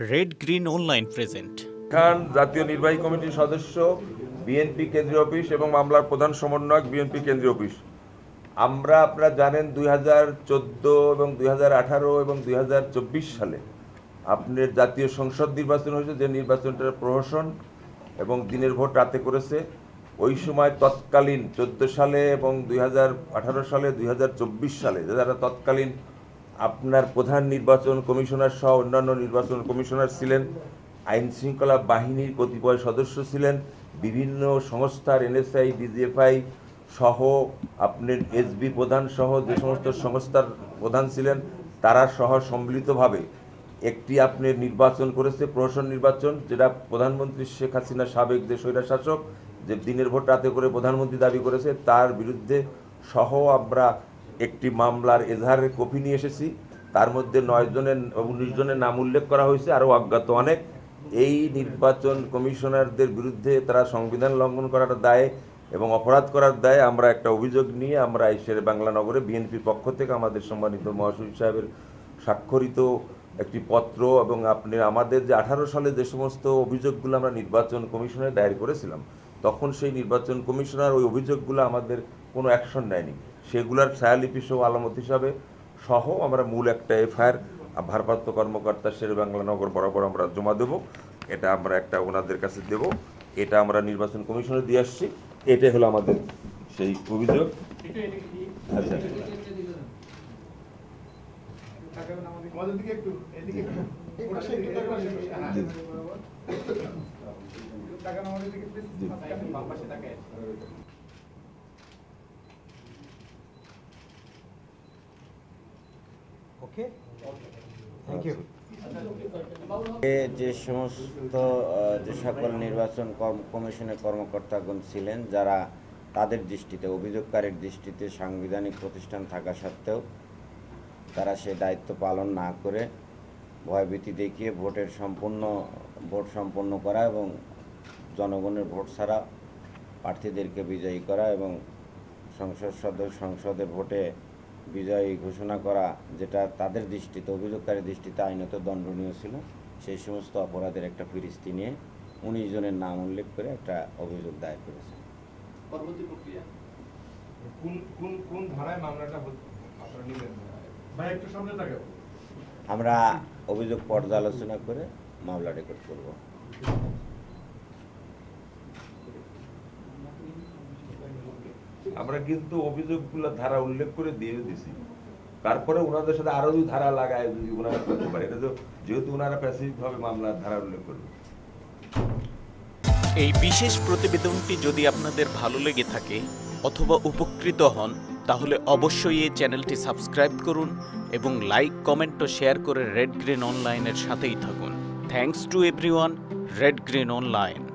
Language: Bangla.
রেড গ্রিন অনলাইন প্রেজেন্ট খান, জাতীয় নির্বাহী কমিটির সদস্য, বিএনপি কেন্দ্রীয় অফিস এবং মামলার প্রধান সমন্বয়ক বিএনপি কেন্দ্রীয় অফিস। আমরা, আপনারা জানেন দুই হাজার চোদ্দ এবং দুই হাজার আঠারো এবং দুই হাজার চব্বিশ সালে আপনার জাতীয় সংসদ নির্বাচন হয়েছে, যে নির্বাচনটার প্রহসন এবং দিনের ভোট রাতে করেছে। ওই সময় তৎকালীন চোদ্দ সালে এবং দুই হাজার আঠারো সালে, দুই হাজার চব্বিশ সালে, যারা তৎকালীন আপনার প্রধান নির্বাচন কমিশনার সহ অন্যান্য নির্বাচন কমিশনার ছিলেন, আইন শৃঙ্খলা বাহিনীর কতিপয় সদস্য ছিলেন, বিভিন্ন সংস্থার এনএসআই, ডিজিএফআই সহ আপনার এসবি প্রধান সহ যে সমস্ত সংস্থার প্রধান ছিলেন, তারা সহ সম্মিলিতভাবে একটি আপনার নির্বাচন করেছে, প্রহসন নির্বাচন, যেটা প্রধানমন্ত্রী শেখ হাসিনা সাবেক যে স্বৈরাশাসক যে দিনের ভোট রাতে করে প্রধানমন্ত্রী দাবি করেছে, তার বিরুদ্ধে সহ আমরা একটি মামলার এজাহারের কপি নিয়ে এসেছি। তার মধ্যে নয় জনের, উনিশ জনের নাম উল্লেখ করা হয়েছে, আরও অজ্ঞাত অনেক। এই নির্বাচন কমিশনারদের বিরুদ্ধে তারা সংবিধান লঙ্ঘন করার দায়ে এবং অপরাধ করার দায়ে আমরা একটা অভিযোগ নিয়ে আমরা এই শেরে বাংলা নগরে বিএনপির পক্ষ থেকে আমাদের সম্মানিত মহাসচিব সাহেবের স্বাক্ষরিত একটি পত্র এবং আপনি আমাদের যে আঠারো সালে যে সমস্ত অভিযোগগুলো আমরা নির্বাচন কমিশনে দায়ের করেছিলাম তখন সেই নির্বাচন কমিশনার ওই অভিযোগগুলো আমাদের কোনো অ্যাকশন নেয়নি সেগুলার ছায়ালিপি সহ আলামত হিসাবে সহ আমরা মূল একটা এফআইআর ভারপ্রাপ্ত কর্মকর্তা শের বাংলা নগর বরাবর আমরা জমা দেব এটা আমরা একটা ওনাদের কাছে দেব এটা আমরা নির্বাচন কমিশনে দিয়ে আসছি এটাই হলো আমাদের সেই অভিযোগ আচ্ছা আমাদের দিকে একটু এদিকে একটু তাকান হ্যাঁ জি। তাকান আমাদের দিকে প্লিজ মাঝখানে বাম পাশে তাকায় ওকে? থ্যাংক ইউ যে সমস্ত যে সকল নির্বাচন কর্ম- কমিশনের কর্মকর্তাগণ ছিলেন যারা তাদের দৃষ্টিতে অভিযোগকারীর দৃষ্টিতে সাংবিধানিক প্রতিষ্ঠান থাকা সত্ত্বেও তারা সে দায়িত্ব পালন না করে ভয়ভীতি দেখিয়ে ভোটের সম্পূর্ণ ভোট সম্পন্ন করা এবং জনগণের ভোট ছাড়া প্রার্থীদেরকে বিজয়ী করা এবং সংসদ সদস্য সংসদের ভোটে বিজয়ী ঘোষণা করা যেটা তাদের দৃষ্টিতে অভিযোগকারী দৃষ্টিতে আইনত দণ্ডনীয় ছিল সেই সমস্ত অপরাধের একটা ফিরিস্তি নিয়ে উনিশ জনের নাম উল্লেখ করে একটা অভিযোগ দায়ের করেছে। পরবর্তী প্রক্রিয়া? কোন কোন কোন ধারায় মামলাটা আপনারা নিলেন ভাই একটু সামনে তাকাও। আমরা অভিযোগ পর্যালোচনা করে মামলা রেকর্ড করব। আমরা কিন্তু অভিযোগগুলো ধারা উল্লেখ করে দিয়ে দিছি। তারপরে ওনাদের সাথে আরও যদি ধারা লাগায় যদি ওনারা করতে পারে। এটা তো যেহেতু ওনারা প্যাসিভ ভাবে মামলার ধারা উল্লেখ করবে। এই বিশেষ প্রতিবেদনটি যদি আপনাদের ভালো লেগে থাকে অথবা উপকৃত হন, তাহলে অবশ্যই এই চ্যানেলটি সাবস্ক্রাইব করুন এবং লাইক, কমেন্ট ও শেয়ার করে রেড গ্রিন অনলাইনের সাথেই থাকুন। Thanks to everyone red green online